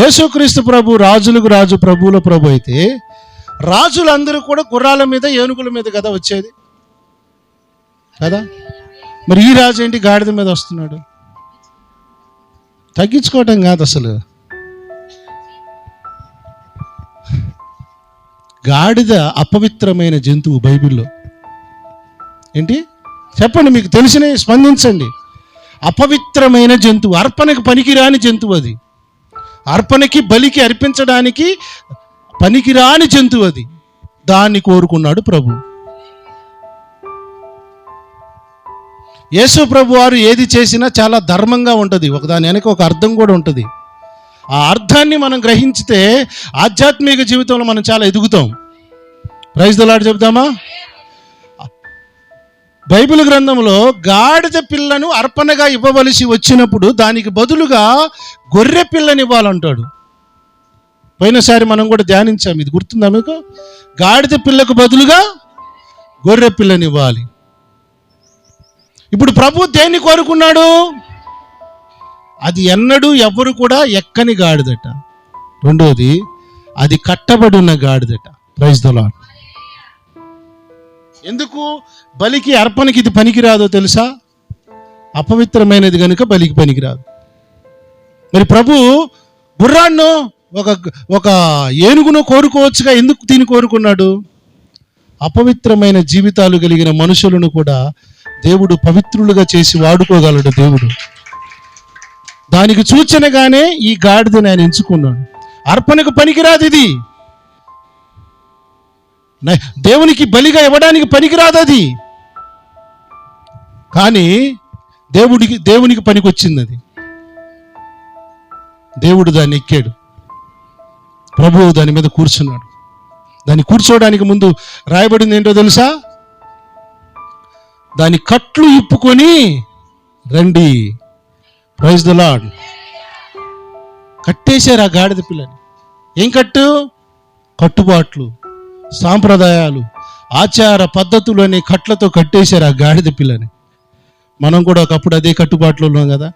యేసుక్రీస్తు ప్రభు రాజులకు రాజు ప్రభువుల ప్రభు అయితే రాజులందరూ కూడా గుర్రాల మీద ఏనుగుల మీద కదా వచ్చేది? కదా? మరి ఈ రాజు ఏంటి? గాడిద మీద వస్తున్నాడు. తగ్గించుకోవటం కాదు అసలు. గాడిద అపవిత్రమైన జంతువు బైబిల్లో. ఏంటి? చెప్పండి మీకు తెలిసిన స్పందించండి. అపవిత్రమైన జంతువు అర్పణకు పనికిరాని జంతువు అది. అర్పణకి బలికి అర్పించడానికి పనికిరాని జంతువు అది. దాన్ని కోరుకున్నాడు ప్రభు. యేసు ప్రభు వారు ఏది చేసినా చాలా ధర్మంగా ఉంటుంది. ఒక దాని వెనక ఒక అర్థం కూడా ఉంటుంది. ఆ అర్థాన్ని మనం గ్రహించితే ఆధ్యాత్మిక జీవితంలో మనం చాలా ఎదుగుతాం. ప్రైజ్ దలాడు చెప్దామా బైబిల్ గ్రంథంలో గాడిద పిల్లను అర్పణగా ఇవ్వవలసి వచ్చినప్పుడు దానికి బదులుగా గొర్రె పిల్లని ఇవ్వాలంటాడు. పోయినసారి మనం కూడా ధ్యానించాం ఇది గుర్తుందా మీకు? గాడిద పిల్లకు బదులుగా గొర్రె పిల్లని ఇవ్వాలి. ఇప్పుడు ప్రభు దేన్ని కోరుకున్నాడు? అది ఎన్నడూ ఎవ్వరు కూడా ఎక్కని గాడిదట. రెండోది అది కట్టబడి ఉన్న గాడిదట ప్రైజ్ ద ఎందుకు? బలికి అర్పణకి ఇది పనికిరాదో తెలుసా? అపవిత్రమైనది కనుక బలికి పనికిరాదు. మరి ప్రభు గుర్రాన్ను ఒక ఒక ఏనుగును కోరుకోవచ్చుగా ఎందుకు దీన్ని కోరుకున్నాడు? అపవిత్రమైన జీవితాలు కలిగిన మనుషులను కూడా దేవుడు పవిత్రులుగా చేసి వాడుకోగలడు దేవుడు. దానికి సూచనగానే ఈ గాడిదని ఆయన ఎంచుకున్నాడు. అర్పణకు పనికిరాదు ఇది. దేవునికి బలిగా ఇవ్వడానికి పనికిరాదు అది. కానీ దేవుడికి దేవునికి పనికొచ్చింది అది. దేవుడు దాన్ని ఎక్కాడు. ప్రభువు దాని మీద కూర్చున్నాడు. దాన్ని కూర్చోవడానికి ముందు రాయబడింది ఏంటో తెలుసా? దాని కట్లు ఇప్పుకొని రండి. ప్రైజ్ ద లాడ్ కట్టేశారు ఆ గాడిద పిల్లని. ఏం కట్టు? కట్టుబాట్లు. సాంప్రదాయాలు ఆచార పద్ధతులు అనే కట్లతో కట్టేశారు ఆ గాడిద పిల్లని. మనం కూడా ఒకప్పుడు అదే కట్టుబాట్లు ఉన్నాం కదా?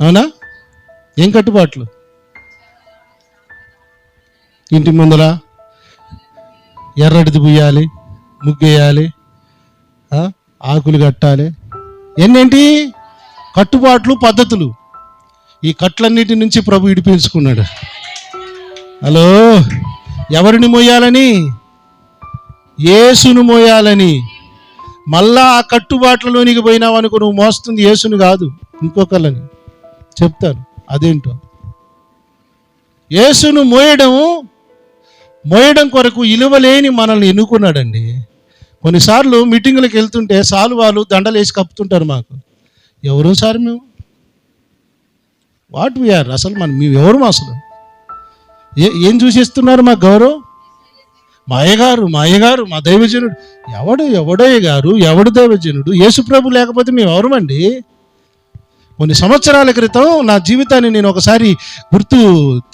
అవునా? ఏం కట్టుబాట్లు? ఇంటి ముందర ఎర్రటిది పుయ్యాలి ముగ్గేయాలి ఆకులు కట్టాలి. ఎన్నేంటి? కట్టుబాట్లు పద్ధతులు. ఈ కట్లన్నిటి నుంచి ప్రభు ఇడిపించుకున్నాడు హలో? ఎవరిని మోయాలని? యేసును మోయాలని. మళ్ళా ఆ కట్టుబాట్లలోనికి పోయినావు అనుకో నువ్వు మోస్తుంది యేసును కాదు ఇంకొకళ్ళని. చెప్తాను అదేంటో. యేసును మోయడం మోయడం కొరకు ఇలువలేని మనల్ని ఎన్నుకున్నాడండి. కొన్నిసార్లు మీటింగులకు వెళ్తుంటే సాలువాలు దండలు వేసి కప్పుతుంటారు మాకు. ఎవరు సార్ మేము? వాట్ వీఆర్ అసలు మనం మేము ఎవరు అసలు? ఏ ఏం చూసేస్తున్నారు మా గౌరవ్? మా అయ్యగారు మా అయ్యగారు మా దైవజనుడు. ఎవడు ఎవడయ్య గారు ఎవడు దైవజనుడు? యేసుప్రభు లేకపోతే మేము ఎవరమండి? కొన్ని సంవత్సరాల క్రితం నా జీవితాన్ని నేను ఒకసారి గుర్తు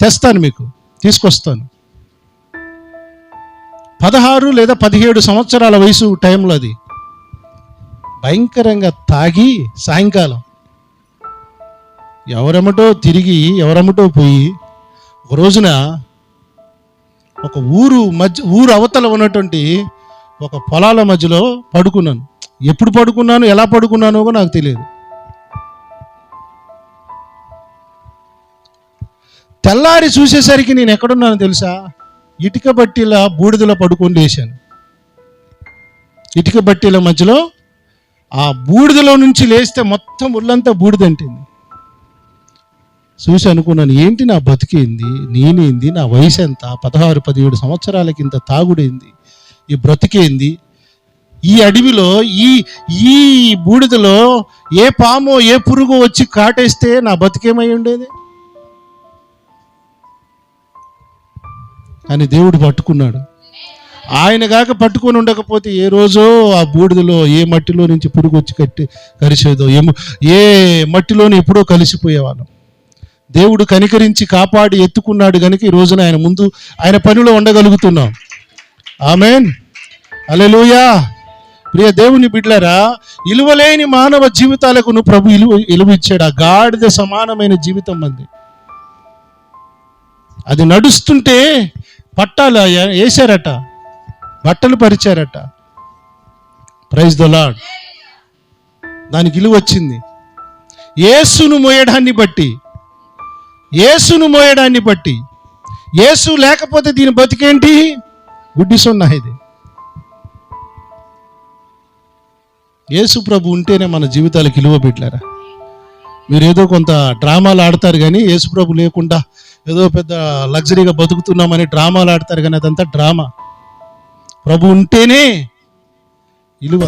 తెస్తాను మీకు తీసుకొస్తాను. పదహారు లేదా పదిహేడు సంవత్సరాల వయసు టైంలో అది. భయంకరంగా తాగి సాయంకాలం. ఎవరమటో తిరిగి ఎవరమటో పోయి ఒక రోజున ఒక ఊరు మధ్య ఊరు అవతల ఉన్నటువంటి ఒక పొలాల మధ్యలో పడుకున్నాను. ఎప్పుడు పడుకున్నాను ఎలా పడుకున్నానో కూడా నాకు తెలియదు. తెల్లారి చూసేసరికి నేను ఎక్కడున్నానో తెలుసా? ఇటుక బట్టీల బూడిదలో పడుకొని లేచాను. ఇటుక బట్టీల మధ్యలో ఆ బూడిదలో నుంచి లేస్తే మొత్తం ఒళ్ళంతా బూడిదంటింది. చూసి అనుకున్నాను ఏంటి నా బతికేంది నేనేంది? నా వయసు ఎంత? పదహారు పదిహేడు సంవత్సరాల కింద తాగుడేంది? ఈ బ్రతికేంది? ఈ అడవిలో ఈ ఈ బూడిదలో ఏ పామో ఏ పురుగు వచ్చి కాటేస్తే నా బతికేమై ఉండేది? అని దేవుడు పట్టుకున్నాడు. ఆయన కాక పట్టుకొని ఉండకపోతే ఏ రోజో ఆ బూడిదలో ఏ మట్టిలో నుంచి పురుగు వచ్చి కట్టి కలిసేదో ఏ ఏ మట్టిలోని ఎప్పుడో కలిసిపోయేవాళ్ళం. దేవుడు కనికరించి కాపాడి ఎత్తుకున్నాడు కనుక ఈ రోజున ఆయన ముందు ఆయన పనిలో ఉండగలుగుతున్నాం. ఆమెన్. అలెలుయా ప్రియ దేవుని బిడ్లరా ఇలువలేని మానవ జీవితాలకు నువ్వు ప్రభు ఇలువ ఇలువ ఇచ్చాడు ఆ గాడిద సమానమైన జీవితం మంది అది నడుస్తుంటే పట్టాలు వేశారట బట్టలు పరిచారట. ప్రైజ్ ద లాడ్ దానికి ఇలువ వచ్చింది ఏసును మోయడాన్ని బట్టి యేసును మోయడాన్ని బట్టి. యేసు లేకపోతే దీని బతికేంటి? గుడ్డి సున్నా ఇది. యేసు ప్రభు ఉంటేనే మన జీవితాలకు విలువ పెట్టారా? మీరు ఏదో కొంత డ్రామాలు ఆడతారు కానీ యేసు ప్రభు లేకుండా ఏదో పెద్ద లగ్జరీగా బతుకుతున్నామని డ్రామాలు ఆడతారు కానీ అదంతా డ్రామా. ప్రభు ఉంటేనే విలువ